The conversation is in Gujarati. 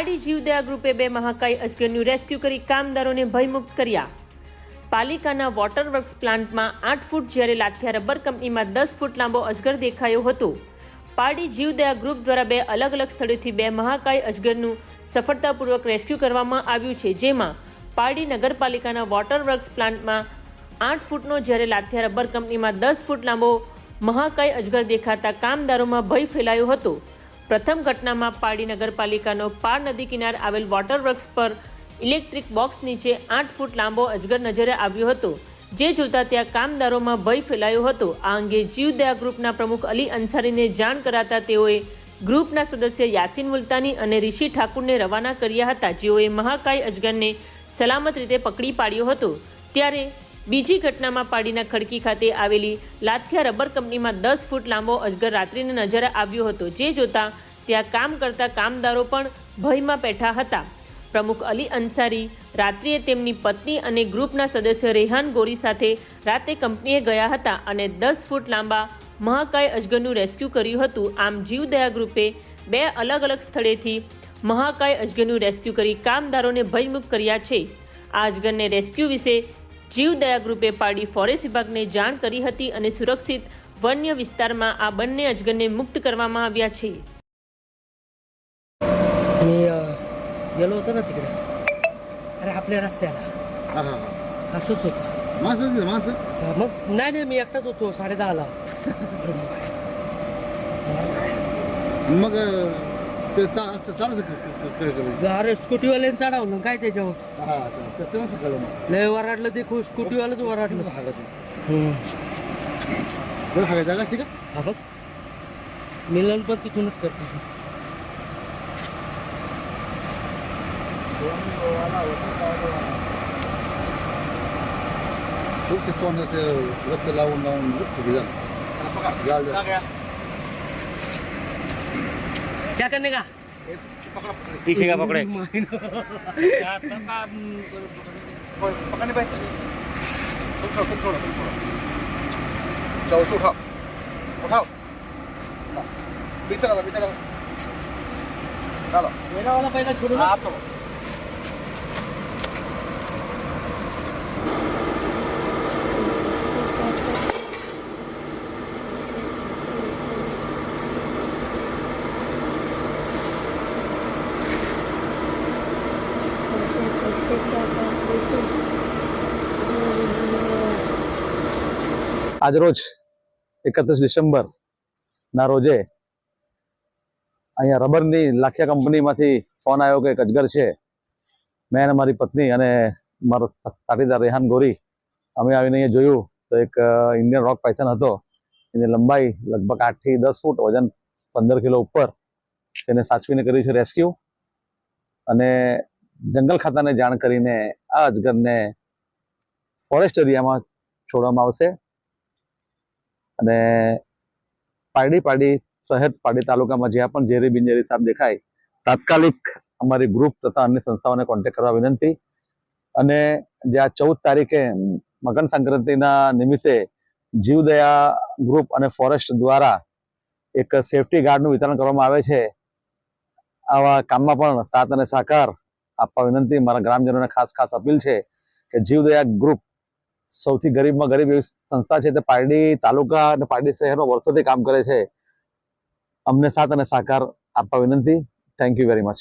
પારડી જીવદયા ગ્રુપે બે મહાકાય અજગરનું રેસ્ક્યુ કરી કામદારોને ભયમુક્ત કર્યા. પાલિકાના વોટર વર્ક્સ પ્લાન્ટમાં આઠ ફૂટ જ્યારે લાથિયા રબર કંપનીમાં દસ ફૂટ લાંબો અજગર દેખાયો હતો. પારડી જીવદયા ગ્રુપ દ્વારા બે અલગ અલગ સ્થળોથી બે મહાકાય અજગરનું સફળતાપૂર્વક રેસ્ક્યુ કરવામાં આવ્યું છે, જેમાં પારડી નગરપાલિકાના વોટર વર્ક્સ પ્લાન્ટમાં આઠ ફૂટનો જ્યારે લાથિયા રબર કંપનીમાં દસ ફૂટ લાંબો મહાકાય અજગર દેખાતા કામદારોમાં ભય ફેલાયો હતો. પ્રથમ ઘટનામાં પાડી નગરપાલિકાનો પાર નદી કિનાર આવેલ વોટર વર્ક્સ પર ઇલેક્ટ્રિક બોક્સ નીચે આઠ ફૂટ લાંબો અજગર નજરે આવ્યો હતો, જે જોતા ત્યાં કામદારોમાં ભય ફેલાયો હતો. આ અંગે જીવદયા ગ્રુપના પ્રમુખ અલી અંસારીને જાણ કરાતા તેઓએ ગ્રુપના સદસ્ય યાસીન મુલતાની અને રિષિ ઠાકુરને રવાના કર્યા હતા. જેઓએ મહાકાય અજગરને સલામત રીતે પકડી પાડ્યો હતો. ત્યારે બીજી ઘટનામાં પાડીના ખડકી ખાતે આવેલી લાથિયા રબર કંપનીમાં દસ ફૂટ લાંબો અજગર રાત્રિને નજરે આવ્યો હતો. જે જોતા ત્યાં કામ કરતા કામદારો પણ ભયમાં બેઠા હતા. પ્રમુખ અલી અંસારી રાત્રિએ તેમની પત્ની અને ગ્રુપના સદસ્ય રેહાન ગોરી સાથે રાતે કંપનીએ ગયા હતા અને દસ ફૂટ લાંબા મહાકાય અજગરનું રેસ્ક્યુ કર્યું હતું. આમ જીવદયા ગ્રુપે બે અલગ અલગ સ્થળેથી મહાકાય અજગરનું રેસ્ક્યુ કરી કામદારોને ભયમુક્ત કર્યા છે. આ અજગરને રેસ્ક્યુ વિશે જીવદયા ગ્રુપે પાડી ફોરેસ્ટ વિભાગને જાણ કરી હતી અને સુરક્ષિત વન્ય વિસ્તારમાં આ બંને અજગરને મુક્ત કરવામાં આવ્યા છે मी अ, गेलो होतो ना तिकडे अरे आपल्या रस्त्याला हा हा असंच होतं माणसं दिसली, माणसं अ, मग नाही नाही मी एकटाच होतो साडे दहाला आणि मग अं, ते चा चा- चालायचं क- क- क- क- क- अरे स्कूटीवाल्याने चढावलं काय त्याच्यावर? हा चा- ते- ते नसं कळलं मग. लय वराडलं ते खूप स्कूटीवालंच वराडलं. तुला जागा असते का? हा बघ. मिलन पण तिथूनच करतो. खूप ते तोंड ते रक्त लावून लावून उभी झालं. जाळ जाळ. क्या करने का पीछे का पकड़े पकडणे पाहिजे खूप थोडं खूप थोडं खूप थोडं जाऊ तू उठाव उठाव बिचारा बिचारा चलो मेरा वाला पहिला छोडू हा ना આજરોજ એકત્રીસ ડિસેમ્બર ના રોજે અહીંયા રબરની લાખિયા કંપનીમાંથી ફોન આવ્યો કે એક અજગર છે. મેં અને મારી પત્ની અને મારો સાથીદાર રેહાન ગોરી, અમે આવીને અહીંયા જોયું તો એક ઇન્ડિયન રોક પાયથન હતો. એની લંબાઈ લગભગ આઠથી દસ ફૂટ, વજન પંદર કિલો ઉપર. તેને સાચવીને કર્યું છે રેસ્ક્યુ. અને જંગલ ખાતાને જાણ કરીને આ અજગરને ફોરેસ્ટ એરિયામાં છોડવામાં આવશે. અને પારડી પારડી શહેર, પારડી તાલુકામાં જ્યાં પણ ઝેરી બિનઝેરી સાપ દેખાય, તાત્કાલિક અમારી ગ્રુપ તથા અન્ય સંસ્થાઓને કોન્ટેક્ટ કરવા વિનંતી. અને જે આ ચૌદ તારીખે મકર સંક્રાંતિના નિમિત્તે જીવદયા ગ્રુપ અને ફોરેસ્ટ દ્વારા એક સેફટી ગાર્ડનું વિતરણ કરવામાં આવે છે. આવા કામમાં પણ સાથ અને સહકાર આપવા વિનંતી, મારા ગ્રામજનોને ખાસ ખાસ અપીલ છે કે જીવદયા ગ્રુપ સૌથી ગરીબમાં ગરીબ એવી સંસ્થા છે તે પારડી તાલુકા અને પારડી શહેરમાં વર્ષોથી કામ કરે છે. અમને સાથ અને સહકાર આપવા વિનંતી. Thank you very much